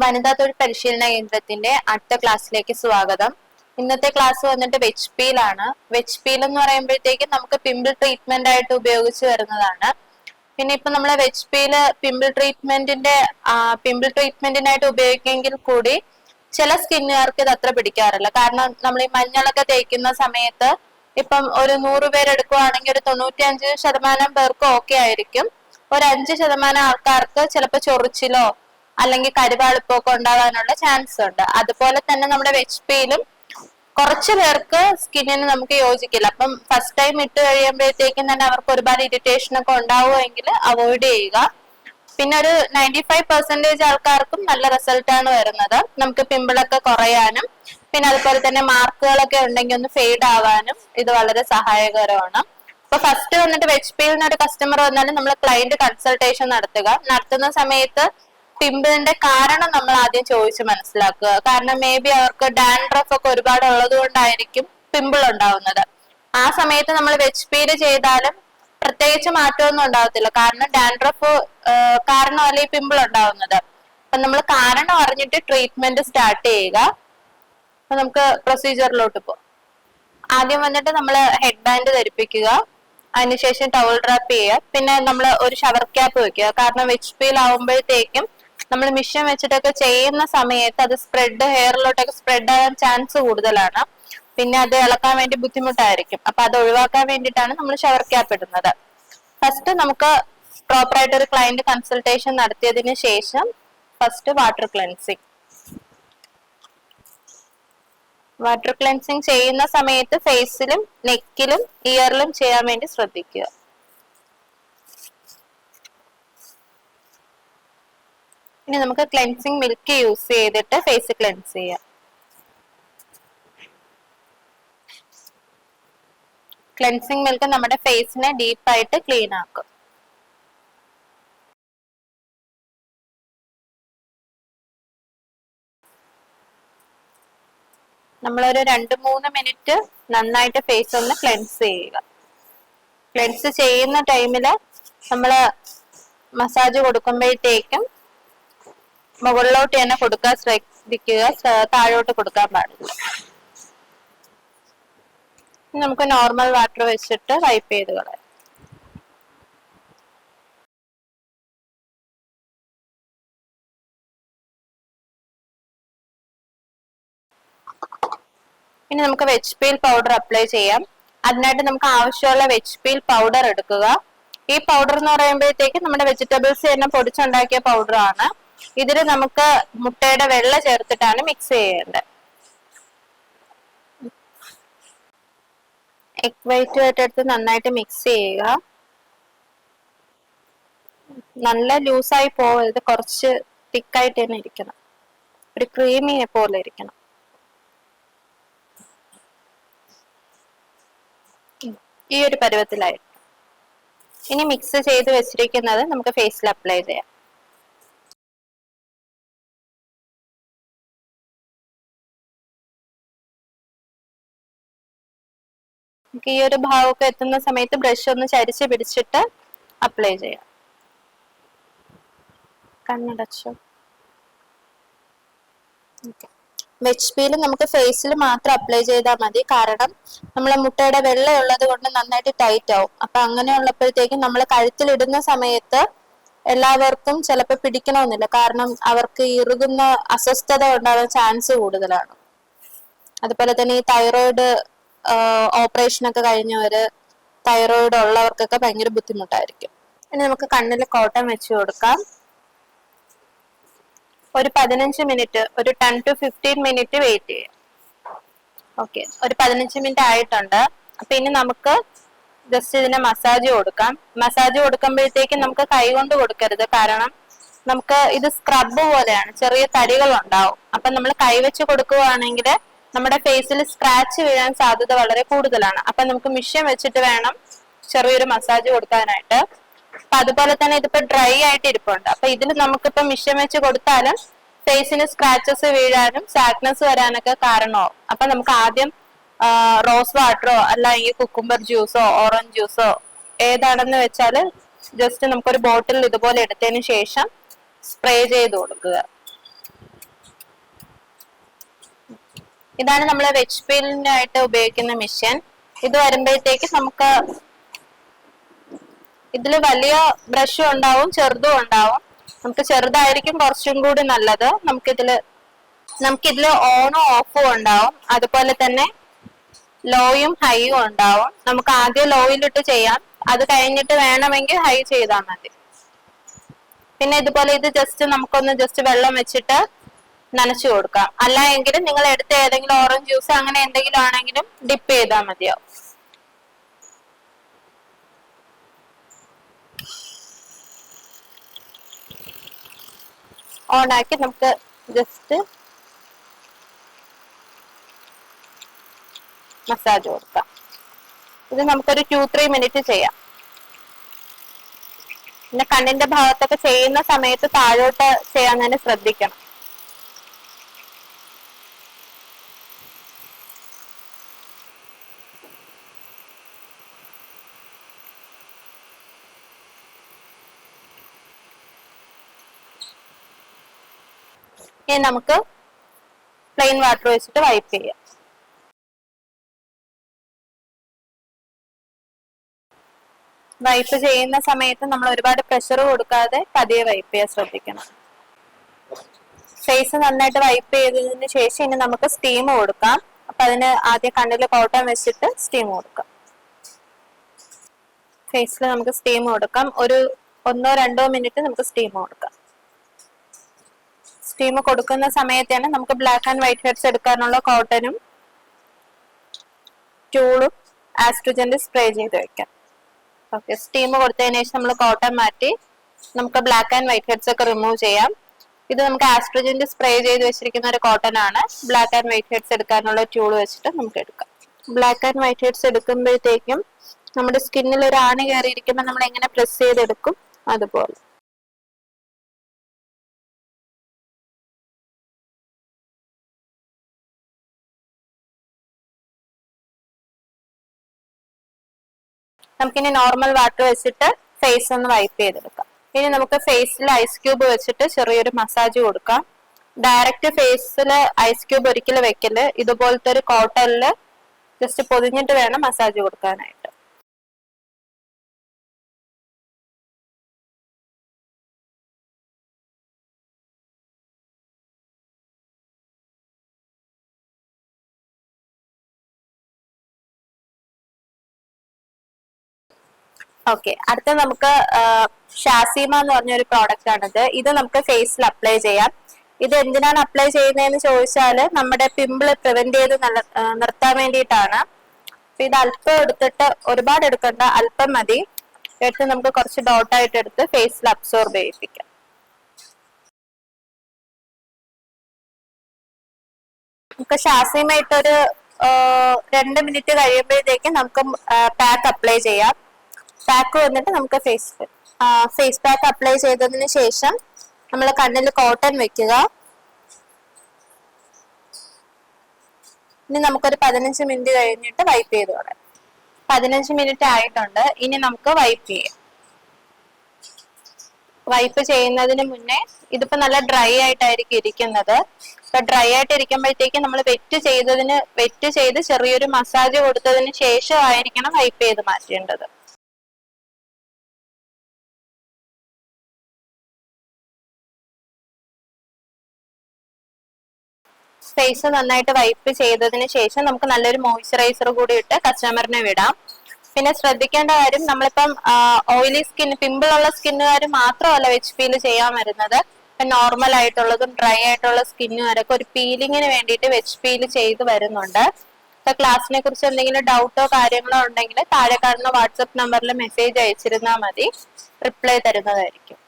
വനിതാ തൊഴിൽ പരിശീലന കേന്ദ്രത്തിന്റെ അടുത്ത ക്ലാസ്സിലേക്ക് സ്വാഗതം. ഇന്നത്തെ ക്ലാസ് വന്നിട്ട് വെച്ച് പീലാണ് വെച്ച് പീൽ എന്ന് പറയുമ്പോഴത്തേക്കും നമുക്ക് പിമ്പിൾ ട്രീറ്റ്മെന്റ് ആയിട്ട് ഉപയോഗിച്ച് വരുന്നതാണ്. പിന്നെ ഇപ്പൊ നമ്മളെ വെച്ച് പീൽ പിമ്പിൾ ട്രീറ്റ്മെന്റിന്റെ പിമ്പിൾ ട്രീറ്റ്മെന്റിനായിട്ട് ഉപയോഗിക്കുമെങ്കിൽ കൂടി ചില സ്കിന്നുകാർക്ക് ഇത് അത്ര പിടിക്കാറില്ല. കാരണം നമ്മൾ ഈ മഞ്ഞളൊക്കെ തേക്കുന്ന സമയത്ത് ഇപ്പം ഒരു നൂറ് പേരെടുക്കുവാണെങ്കിൽ ഒരു തൊണ്ണൂറ്റി അഞ്ച് ശതമാനം പേർക്ക് ഓക്കെ ആയിരിക്കും. ഒരു അഞ്ച് ശതമാനം ആൾക്കാർക്ക് ചിലപ്പോൾ ചൊറിച്ചിലോ അല്ലെങ്കിൽ കരുവാളിപ്പൊക്കെ ഉണ്ടാകാനുള്ള ചാൻസ് ഉണ്ട്. അതുപോലെ തന്നെ നമ്മുടെ വെച്ച് പിയിലും കുറച്ച് പേർക്ക് സ്കിന്നിന് നമുക്ക് യോജിക്കില്ല. അപ്പം ഫസ്റ്റ് ടൈം ഇട്ട് കഴിയുമ്പോഴത്തേക്കും തന്നെ അവർക്ക് ഒരുപാട് ഇറിറ്റേഷൻ ഒക്കെ ഉണ്ടാവുമെങ്കിൽ അവോയ്ഡ് ചെയ്യുക. പിന്നെ ഒരു നയന്റി ഫൈവ് പെർസെന്റേജ് ആൾക്കാർക്കും നല്ല റിസൾട്ട് ആണ് വരുന്നത്. നമുക്ക് പിമ്പിളൊക്കെ കുറയാനും പിന്നെ അതുപോലെ തന്നെ മാർക്കുകളൊക്കെ ഉണ്ടെങ്കിൽ ഒന്ന് ഫെയ്ഡ് ആവാനും ഇത് വളരെ സഹായകരമാണ്. അപ്പൊ ഫസ്റ്റ് വന്നിട്ട് വെച്ച് പിയിൽ ഒരു കസ്റ്റമർ വന്നാലും നമ്മൾ ക്ലയന്റ് കൺസൾട്ടേഷൻ നടത്തുക. നടത്തുന്ന സമയത്ത് പിമ്പിളിന്റെ കാരണം നമ്മൾ ആദ്യം ചോദിച്ച് മനസ്സിലാക്കുക. കാരണം മേ ബി അവർക്ക് ഡാൻഡ്രഫ് ഒക്കെ ഒരുപാട് ഉള്ളത് കൊണ്ടായിരിക്കും പിമ്പിൾ ഉണ്ടാവുന്നത്. ആ സമയത്ത് നമ്മൾ വെച്ച് പീൽ ചെയ്താലും പ്രത്യേകിച്ച് മാറ്റമൊന്നും ഉണ്ടാവത്തില്ല. കാരണം ഡാൻഡ്രഫ് കാരണമല്ല ഈ പിമ്പിൾ ഉണ്ടാവുന്നത്? അപ്പൊ നമ്മൾ കാരണം അറിഞ്ഞിട്ട് ട്രീറ്റ്മെന്റ് സ്റ്റാർട്ട് ചെയ്യുക. അപ്പൊ നമുക്ക് പ്രൊസീജിയറിലോട്ട് പോകാം ആദ്യം വന്നിട്ട് നമ്മൾ ഹെഡ് ബാൻഡ് ധരിപ്പിക്കുക. അതിനുശേഷം ടവൽ ഡ്രാപ്പ് ചെയ്യുക. പിന്നെ നമ്മൾ ഒരു ഷവർ ക്യാപ്പ് വെക്കുക. കാരണം വെച്ച് പീൽ ആവുമ്പോഴത്തേക്കും നമ്മൾ മിഷൻ വെച്ചിട്ടൊക്കെ ചെയ്യുന്ന സമയത്ത് അത് സ്പ്രെഡ് ഹെയറിലോട്ടൊക്കെ സ്പ്രെഡ് ആകാൻ ചാൻസ് കൂടുതലാണ്. പിന്നെ അത് ഇളക്കാൻ വേണ്ടി ബുദ്ധിമുട്ടായിരിക്കും. അപ്പൊ അത് ഒഴിവാക്കാൻ വേണ്ടിയിട്ടാണ് നമ്മൾ ഷവർ ക്യാപ്പ് ഇടുന്നത്. ഫസ്റ്റ് നമുക്ക് പ്രോപ്പർ ആയിട്ട് ഒരു ക്ലയന്റ് കൺസൾട്ടേഷൻ നടത്തിയതിന് ശേഷം first water cleansing water cleansing ചെയ്യുന്ന സമയത്ത് ഫേസിലും നെക്കിലും ഇയറിലും ചെയ്യാൻ വേണ്ടി ശ്രദ്ധിക്കുക. ഇനി നമുക്ക് ക്ലെൻസിങ് മിൽക്ക് യൂസ് ചെയ്തിട്ട് ഫേസ് ക്ലെൻസ് ചെയ്യാം. ക്ലെൻസിങ് മിൽക്ക് നമ്മുടെ ഫേസിനെ ഡീപ്പായിട്ട് ക്ലീൻ ആക്കും. നമ്മളൊരു രണ്ട് മൂന്ന് മിനിറ്റ് നന്നായിട്ട് ഫേസ് ഒന്ന് ക്ലെൻസ് ചെയ്യുക. ക്ലെൻസ് ചെയ്യുന്ന ടൈമിൽ നമ്മൾ മസാജ് കൊടുക്കുമ്പോഴത്തേക്കും മുകളിലോട്ട് തന്നെ കൊടുക്കാൻ ശ്രദ്ധിക്കുക താഴോട്ട് കൊടുക്കാൻ പാടില്ല. നമുക്ക് നോർമൽ വാട്ടർ വെച്ചിട്ട് വൈപ്പ് ചെയ്ത് കളയാം. ഇനി നമുക്ക് വെജ് പീൽ പൗഡർ അപ്ലൈ ചെയ്യാം. അതിനായിട്ട് നമുക്ക് ആവശ്യമുള്ള വെജ് പീൽ പൗഡർ എടുക്കുക. ഈ പൗഡർ എന്ന് പറയുമ്പോഴത്തേക്ക് നമ്മുടെ വെജിറ്റബിൾസ് തന്നെ പൊടിച്ചുണ്ടാക്കിയ പൗഡർ ആണ്. ഇതിൽ നമുക്ക് മുട്ടയുടെ വെള്ള ചേർത്തിട്ടാണ് മിക്സ് ചെയ്യേണ്ടത്. എഗ് വൈറ്റ് ആയിട്ടെടുത്ത് നന്നായിട്ട് മിക്സ് ചെയ്യുക. നല്ല ലൂസായി പോകരുത് കുറച്ച് തിക്കായിട്ട് തന്നെ ഇരിക്കണം. ഒരു ക്രീമിനെ പോലെ ഇരിക്കണം. ഈ ഒരു പരുവത്തിലായിട്ട് ഇനി മിക്സ് ചെയ്ത് വെച്ചിരിക്കുന്നത് നമുക്ക് ഫേസിൽ അപ്ലൈ ചെയ്യാം. നമുക്ക് ഈ ഒരു ഭാഗമൊക്കെ എത്തുന്ന സമയത്ത് ബ്രഷ് ഒന്ന് ചരിച്ച് പിടിച്ചിട്ട് അപ്ലൈ ചെയ്യാം. കണ്ണടച്ചു. വെച്ച് പീൽ നമുക്ക് ഫേസിൽ മാത്രം അപ്ലൈ ചെയ്താൽ മതി. കാരണം നമ്മളെ മുട്ടയുടെ വെള്ളം ഉള്ളത് കൊണ്ട് നന്നായിട്ട് ടൈറ്റ് ആവും. അപ്പൊ അങ്ങനെ ഉള്ളപ്പോഴത്തേക്കും നമ്മൾ കഴുത്തിലിടുന്ന സമയത്ത് എല്ലാവർക്കും ചിലപ്പോൾ പിടിക്കണമെന്നില്ല. കാരണം അവർക്ക് ഇറുകുന്ന അസ്വസ്ഥത ഉണ്ടാകാൻ ചാൻസ് കൂടുതലാണ്. അതുപോലെ തന്നെ ഈ തൈറോയിഡ് ഓപ്പറേഷൻ ഒക്കെ കഴിഞ്ഞവര് തൈറോയിഡ് ഉള്ളവർക്കൊക്കെ ഭയങ്കര ബുദ്ധിമുട്ടായിരിക്കും. ഇനി നമുക്ക് കണ്ണിൽ കോട്ടൺ വെച്ച് കൊടുക്കാം. ഒരു പതിനഞ്ച് മിനിറ്റ് ഒരു ten to fifteen minute wait ചെയ്യാം. ഓക്കെ ഒരു പതിനഞ്ച് മിനിറ്റ് ആയിട്ടുണ്ട്. അപ്പൊ ഇനി നമുക്ക് ജസ്റ്റ് ഇതിനെ മസാജ് കൊടുക്കാം. മസാജ് കൊടുക്കുമ്പോഴത്തേക്കും നമുക്ക് കൈ കൊണ്ട് കൊടുക്കരുത്. കാരണം നമുക്ക് ഇത് സ്ക്രബ് പോലെയാണ്. ചെറിയ തരികൾ ഉണ്ടാവും അപ്പൊ നമ്മൾ കൈ കൈവച്ച് കൊടുക്കുകയാണെങ്കിൽ നമ്മുടെ ഫേസിൽ സ്ക്രാച്ച് വീഴാൻ സാധ്യത വളരെ കൂടുതലാണ്. അപ്പൊ നമുക്ക് മിഷ്യൻ വെച്ചിട്ട് വേണം ചെറിയൊരു മസാജ് കൊടുക്കാനായിട്ട്. അപ്പൊ അതുപോലെ തന്നെ ഇതിപ്പോ ഡ്രൈ ആയിട്ട് ഇരിപ്പുണ്ട്. അപ്പൊ ഇതിൽ നമുക്കിപ്പോ മിഷ്യൻ വെച്ച് കൊടുത്താലും ഫേസിന് സ്ക്രാച്ചസ് വീഴാനും സാക്നസ് വരാനൊക്കെ കാരണമാവും. അപ്പൊ നമുക്ക് ആദ്യം റോസ് വാട്ടറോ അല്ലെങ്കിൽ കുക്കുംബർ ജ്യൂസോ ഓറഞ്ച് ജ്യൂസോ ഏതാണെന്ന് വെച്ചാൽ ജസ്റ്റ് നമുക്കൊരു ബോട്ടിൽ ഇതുപോലെ എടുത്തതിന് ശേഷം സ്പ്രേ ചെയ്ത് കൊടുക്കുക. ഇതാണ് നമ്മൾ വെജ് പീലിനായിട്ട് ഉപയോഗിക്കുന്ന മെഷീൻ ഇത് വരുമ്പോഴത്തേക്ക് നമുക്ക് ഇതിൽ വലിയ ബ്രഷും ഉണ്ടാവും ചെറുതും ഉണ്ടാവും. നമുക്ക് ചെറുതായിരിക്കും കുറച്ചും കൂടി നല്ലത്. നമുക്കിതിൽ നമുക്കിതിൽ ഓണും ഓഫും ഉണ്ടാവും. അതുപോലെ തന്നെ ലോയും ഹൈയും ഉണ്ടാവും. നമുക്ക് ആദ്യം ലോയിലിട്ട് ചെയ്യാം. അത് കഴിഞ്ഞിട്ട് വേണമെങ്കിൽ ഹൈ ചെയ്താൽ മതി. പിന്നെ ഇതുപോലെ ഇത് ജസ്റ്റ് നമുക്കൊന്ന് ജസ്റ്റ് വെള്ളം വെച്ചിട്ട് നനച്ചു കൊടുക്കാം അല്ല എങ്കിലും നിങ്ങൾ എടുത്ത ഏതെങ്കിലും ഓറഞ്ച് ജ്യൂസ് അങ്ങനെ എന്തെങ്കിലും ആണെങ്കിലും ഡിപ്പ് ചെയ്താൽ മതിയാവും. ഓണാക്കി നമുക്ക് ജസ്റ്റ് മസാജ് കൊടുക്കാം. ഇത് നമുക്കൊരു ടു ത്രീ മിനിറ്റ് ചെയ്യാം. പിന്നെ കണ്ണിന്റെ ഭാഗത്തൊക്കെ ചെയ്യുന്ന സമയത്ത് താഴോട്ട് ചെയ്യാൻ തന്നെ ശ്രദ്ധിക്കണം. ഇനി നമുക്ക് പ്ലെയിൻ വാട്ടർ വെച്ചിട്ട് വൈപ്പ് ചെയ്യാം. വൈപ്പ് ചെയ്യുന്ന സമയത്ത് നമ്മൾ ഒരുപാട് പ്രഷർ കൊടുക്കാതെ പതിയെ വൈപ്പ് ചെയ്യാൻ ശ്രദ്ധിക്കണം. ഫേസ് നന്നായിട്ട് വൈപ്പ് ചെയ്തതിന് ശേഷം ഇനി നമുക്ക് സ്റ്റീം കൊടുക്കാം. അപ്പൊ അതിന് ആദ്യം കണ്ണിൽ കോട്ടൺ വെച്ചിട്ട് സ്റ്റീം കൊടുക്കാം. ഫേസിൽ നമുക്ക് സ്റ്റീം കൊടുക്കാം. ഒരു ഒന്നോ രണ്ടോ മിനിറ്റ് നമുക്ക് സ്റ്റീം കൊടുക്കാം. സ്റ്റീം കൊടുക്കുന്ന സമയത്താണ് നമുക്ക് ബ്ലാക്ക് ആൻഡ് വൈറ്റ് ഹെഡ്സ് എടുക്കാനുള്ള കോട്ടനും ടൂളും ആസ്ട്രജന്റ് സ്പ്രേ ചെയ്ത് വെക്കാം. ഓക്കെ സ്റ്റീം കൊടുത്തതിന് ശേഷം നമ്മൾ കോട്ടൺ മാറ്റി നമുക്ക് ബ്ലാക്ക് ആൻഡ് വൈറ്റ് ഹെഡ്സ് ഒക്കെ റിമൂവ് ചെയ്യാം. ഇത് നമുക്ക് ആസ്ട്രജന്റ് സ്പ്രേ ചെയ്ത് വെച്ചിരിക്കുന്ന ഒരു കോട്ടൺ ആണ്. ബ്ലാക്ക് ആൻഡ് വൈറ്റ് ഹെഡ്സ് എടുക്കാനുള്ള ടൂൾ വെച്ചിട്ട് നമുക്ക് എടുക്കാം. ബ്ലാക്ക് ആൻഡ് വൈറ്റ് ഹെഡ്സ് എടുക്കുമ്പോഴത്തേക്കും നമ്മുടെ സ്കിന്നിൽ ഒരു ആണി കയറിയിരിക്കുമ്പോൾ നമ്മൾ എങ്ങനെ പ്രസ് ചെയ്തെടുക്കും? അതുപോലെ. നമുക്കിനി നോർമൽ വാട്ടർ വെച്ചിട്ട് ഫേസ് ഒന്ന് വൈപ്പ് ചെയ്തെടുക്കാം. ഇനി നമുക്ക് ഫേസിൽ ഐസ് ക്യൂബ് വെച്ചിട്ട് ചെറിയൊരു മസാജ് കൊടുക്കാം. ഡയറക്റ്റ് ഫേസിൽ ഐസ് ക്യൂബ് ഒരിക്കലും വെക്കൽ. ഇതുപോലത്തെ ഒരു കോട്ടണിൽ ജസ്റ്റ് പൊതിഞ്ഞിട്ട് വേണം മസാജ് കൊടുക്കാനായിട്ട്. ഓക്കെ അടുത്ത നമുക്ക് ഷാസിമ എന്ന് പറഞ്ഞ ഒരു പ്രോഡക്റ്റ് ആണിത്. ഇത് നമുക്ക് ഫേസിൽ അപ്ലൈ ചെയ്യാം. ഇത് എന്തിനാണ് അപ്ലൈ ചെയ്യുന്നതെന്ന് ചോദിച്ചാൽ നമ്മുടെ പിമ്പിൾ പ്രിവെന്റ് ചെയ്ത് നിർത്താൻ വേണ്ടിയിട്ടാണ്. അപ്പൊ ഇത് അല്പം എടുത്തിട്ട് ഒരുപാട് എടുക്കണ്ട അല്പം മതി. എടുത്ത് നമുക്ക് കുറച്ച് ഡോട്ടായിട്ട് എടുത്ത് ഫേസിൽ അബ്സോർബ് ചെയ്യിപ്പിക്കാം. നമുക്ക് ഷാസിമായിട്ടൊരു രണ്ട് മിനിറ്റ് കഴിയുമ്പോഴത്തേക്കും നമുക്ക് പാക്ക് അപ്ലൈ ചെയ്യാം. പാക്ക് വന്നിട്ട് നമുക്ക് ഫേസ് ഫേസ് പാക്ക് അപ്ലൈ ചെയ്തതിന് ശേഷം നമ്മൾ കണ്ണിൽ കോട്ടൺ വെക്കുക. ഇനി നമുക്കൊരു പതിനഞ്ച് മിനിറ്റ് കഴിഞ്ഞിട്ട് വൈപ്പ് ചെയ്ത് തുടങ്ങാം. പതിനഞ്ച് മിനിറ്റ് ആയിട്ടുണ്ട്. ഇനി നമുക്ക് വൈപ്പ് ചെയ്യാം. വൈപ്പ് ചെയ്യുന്നതിന് മുന്നേ ഇതിപ്പോ നല്ല ഡ്രൈ ആയിട്ടായിരിക്കും ഇരിക്കുന്നത്. അപ്പൊ ഡ്രൈ ആയിട്ട് ഇരിക്കുമ്പോഴത്തേക്ക് നമ്മൾ വെറ്റ് ചെയ്തതിന് വെറ്റ് ചെയ്ത് ചെറിയൊരു മസാജ് കൊടുത്തതിന് ശേഷം ആയിരിക്കണം വൈപ്പ് ചെയ്ത് മാറ്റേണ്ടത്. ഫേസ് നന്നായിട്ട് വൈപ്പ് ചെയ്തതിന് ശേഷം നമുക്ക് നല്ലൊരു മോയ്സ്ചറൈസർ കൂടി ഇട്ട് കസ്റ്റമറിനെ വിടാം. പിന്നെ ശ്രദ്ധിക്കേണ്ട കാര്യം നമ്മളിപ്പം ഓയിലി സ്കിൻ പിമ്പിൾ ഉള്ള സ്കിന്നുകാർ മാത്രമല്ല വെച്ച് ഫീൽ ചെയ്യാൻ വരുന്നത്. നോർമൽ ആയിട്ടുള്ളതും ഡ്രൈ ആയിട്ടുള്ള സ്കിന്നുകാരൊക്കെ ഒരു പീലിങ്ങിന് വേണ്ടിയിട്ട് വെച്ച് ഫീൽ ചെയ്ത് വരുന്നുണ്ട്. ഇപ്പൊ ക്ലാസ്സിനെ കുറിച്ച് എന്തെങ്കിലും ഡൗട്ടോ കാര്യങ്ങളോ ഉണ്ടെങ്കിൽ താഴെ കാണുന്ന വാട്സപ്പ് നമ്പറിൽ മെസ്സേജ് അയച്ചിരുന്നാൽ മതി. റിപ്ലൈ തരുന്നതായിരിക്കും.